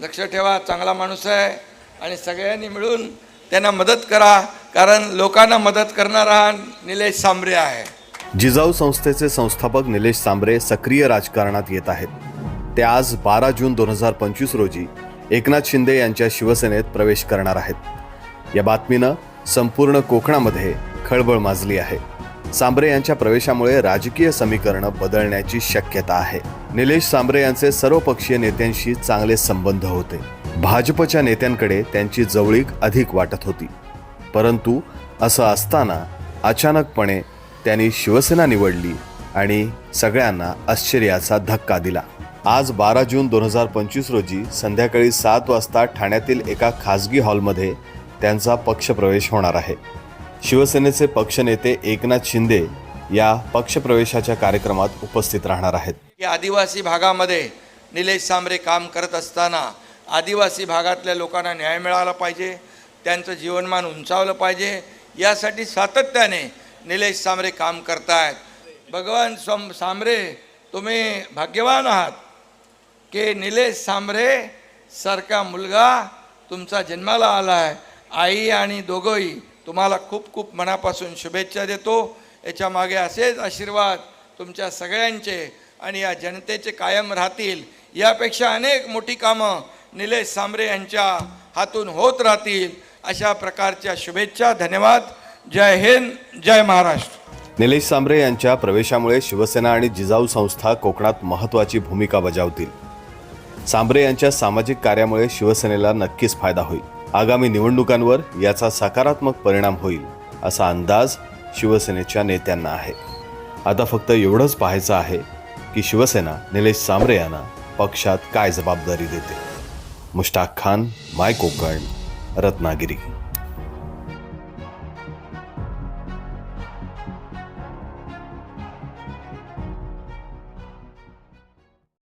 लक्ष ठेवा चांगला माणूस आहे आणि सगळ्यांनी मिळून त्यांना मदत करा कारण लोकांना मदत करणारा हा निलेश सांबरे आहे. जिजाऊ संस्थेचे संस्थापक निलेश सांबरे सक्रिय राजकारणात येत आहेत. ते आज बारा जून दोन हजार पंचवीस रोजी एकनाथ शिंदे यांच्या शिवसेनेत प्रवेश करणार आहेत. या बातमीनं संपूर्ण कोकणामध्ये खळबळ माजली आहे. सांबरे यांच्या प्रवेशामुळे राजकीय समीकरणं बदलण्याची शक्यता आहे. निलेश सांबरे यांचे सर्वपक्षीय नेत्यांशी चांगले संबंध होते. भाजपच्या नेत्यांकडे त्यांची जवळीक अधिक वाटत होती. परंतु असं असताना अचानकपणे त्यांनी शिवसेना निवडली आणि सगळ्यांना आश्चर्याचा धक्का दिला. आज बारा जून दोन हजार पंचवीस रोजी संध्याकाळी सात वाजता ठाण्यातील एका खासगी हॉलमध्ये त्यांचा पक्षप्रवेश होणार आहे. शिवसेनेचे पक्षनेते एकनाथ शिंदे या पक्षप्रवेशाच्या कार्यक्रमात उपस्थित राहणार आहेत. की आदिवासी भागामध्ये निलेश सांबरे काम करत असताना आदिवासी भागातल्या लोकांना न्याय मिळाला पाहिजे त्यांचं जीवनमान उंचावलं पाहिजे यासाठी सातत्याने निलेश सांबरे काम करतायत. भगवान सम सांबरे तुम्ही भाग्यवान आहात की निलेश सांबरे सारखा मुलगा तुमचा जन्माला आला आहे आई आणि दोघंही तुम्हाला खूप खूप मनापासून शुभेच्छा देतो. याच्या मागे असेच आशीर्वाद तुमच्या सगळ्यांचे आणि या जनतेचे कायम राहतील. यापेक्षा अनेक मोठी कामं निलेश सांबरे यांच्या हातून होत राहतील. अशा प्रकारच्या शुभेच्छा धन्यवाद. जय हिंद जय महाराष्ट्र. निलेश सांबरे यांच्या प्रवेशामुळे शिवसेना आणि जिजाऊ संस्था कोकणात महत्त्वाची भूमिका बजावतील. सांबरे यांच्या सामाजिक कार्यामुळे शिवसेनेला नक्कीच फायदा होईल. आगामी निवडणुकांवर याचा सकारात्मक परिणाम होईल असा अंदाज शिवसेनेच्या नेत्यांना आहे. आता फक्त एवढंच पाहायचं आहे की शिवसेना निलेश सांबरे यांना पक्षात काय जबाबदारी देते. मुश्ताक खान माय कोकण रत्नागिरी.